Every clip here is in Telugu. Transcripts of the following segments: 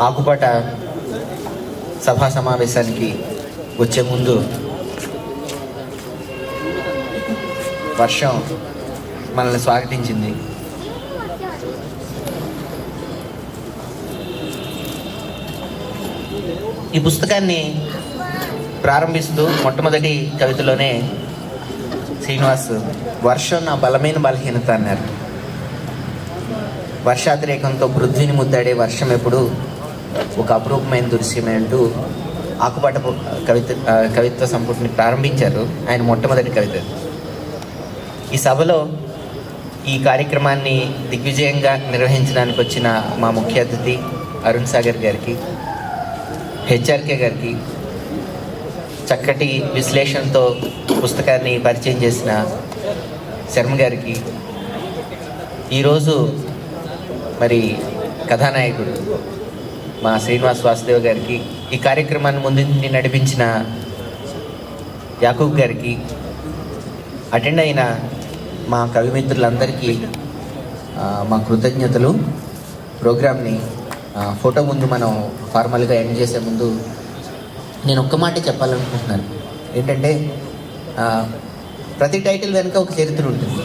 ఆకుపాట సభా సమావేశానికి వచ్చే ముందు వర్షం మనల్ని స్వాగతించింది. ఈ పుస్తకాన్ని ప్రారంభిస్తూ మొట్టమొదటి కవితలోనే శ్రీనివాస్ వర్షం నా బలమైన బలహీనత అన్నారు. వర్షాతిరేకంతో పృథ్వీని ముద్దాడే వర్షం ఎప్పుడు ఒక అపురూపమైన దృశ్యమే అంటూ ఆకుపాట కవిత కవిత్వ సంపుటిని ప్రారంభించారు ఆయన మొట్టమొదటి కవిత. ఈ సభలో ఈ కార్యక్రమాన్ని దిగ్విజయంగా నిర్వహించడానికి వచ్చిన మా ముఖ్య అతిథి అరుణ్ సాగర్ గారికి హెచ్ఆర్కే గారికి చక్కటి విశ్లేషణతో పుస్తకాన్ని పరిచయం చేసిన శర్మ గారికి ఈరోజు మరి కథానాయకుడు మా శ్రీనివాస్ వాసుదేవ్ గారికి ఈ కార్యక్రమాన్ని ముందుండి నడిపించిన యాకూబ్ గారికి అటెండ్ అయిన మా కవిమిత్రులందరికీ మా కృతజ్ఞతలు. ప్రోగ్రామ్ని ఫోటో ముందు మనం ఫార్మల్గా ఎండ్ చేసే ముందు నేను ఒక్క మాట చెప్పాలనుకుంటున్నాను. ఏంటంటే ప్రతి టైటిల్ వెనుక ఒక చరిత్ర ఉంటుంది.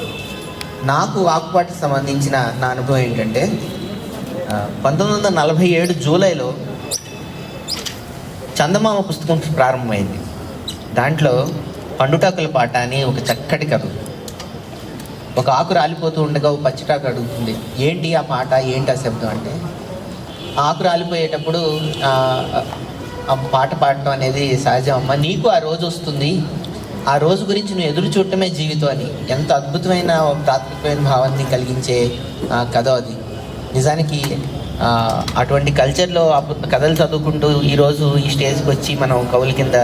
నాకు ఆకుపాటికి సంబంధించిన నా అనుభవం ఏంటంటే పంతొమ్మిది వందల నలభై ఏడు జూలైలో చందమామ పుస్తకం ప్రారంభమైంది. దాంట్లో పండుటాకుల పాట అని ఒక చక్కటి కథ. ఒక ఆకు రాలిపోతూ ఉండగా ఒక పచ్చిటాకు అడుగుతుంది ఏంటి ఆ పాట? ఏంటి ఆ శబ్దం? అంటే ఆకు రాలిపోయేటప్పుడు ఆ, పాట పాడటం అనేది సహజం. అమ్మ నీకు ఆ రోజు వస్తుంది. ఆ రోజు గురించి నువ్వు ఎదురు చూడటమే జీవితం అని. ఎంత అద్భుతమైన ప్రాథమికమైన భావాన్ని కలిగించే ఆ, కథ అది. నిజానికి అటువంటి కల్చర్లో కథలు చదువుకుంటూ ఈరోజు ఈ స్టేజ్కి వచ్చి మనం కవుల కింద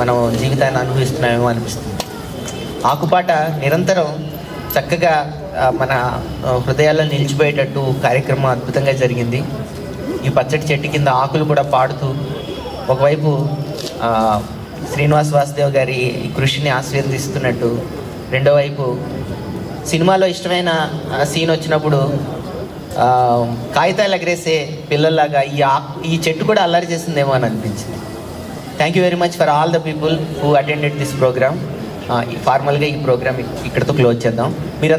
మనం జీవితాన్ని అనుభవిస్తున్నామేమో అనిపిస్తుంది. ఆకుపాట నిరంతరం చక్కగా మన హృదయాల్లో నిలిచిపోయేటట్టు కార్యక్రమం అద్భుతంగా జరిగింది. ఈ పచ్చటి చెట్టు కింద ఆకులు కూడా పాడుతూ ఒకవైపు శ్రీనివాస్ వాసుదేవ్ గారి ఈ కృషిని ఆశీర్వదిస్తున్నట్టు రెండో వైపు సినిమాలో ఇష్టమైన సీన్ వచ్చినప్పుడు కాగితాలు ఎగరేసే పిల్లల్లాగా ఈ ఈ చెట్టు కూడా అల్లరి చేసిందేమో అని అనిపించింది. Thank you very much for all the people who attended this programme ఫార్మల్గా ఈ ప్రోగ్రామ్ ఇక్కడితో క్లోజ్ చేద్దాం. మీరు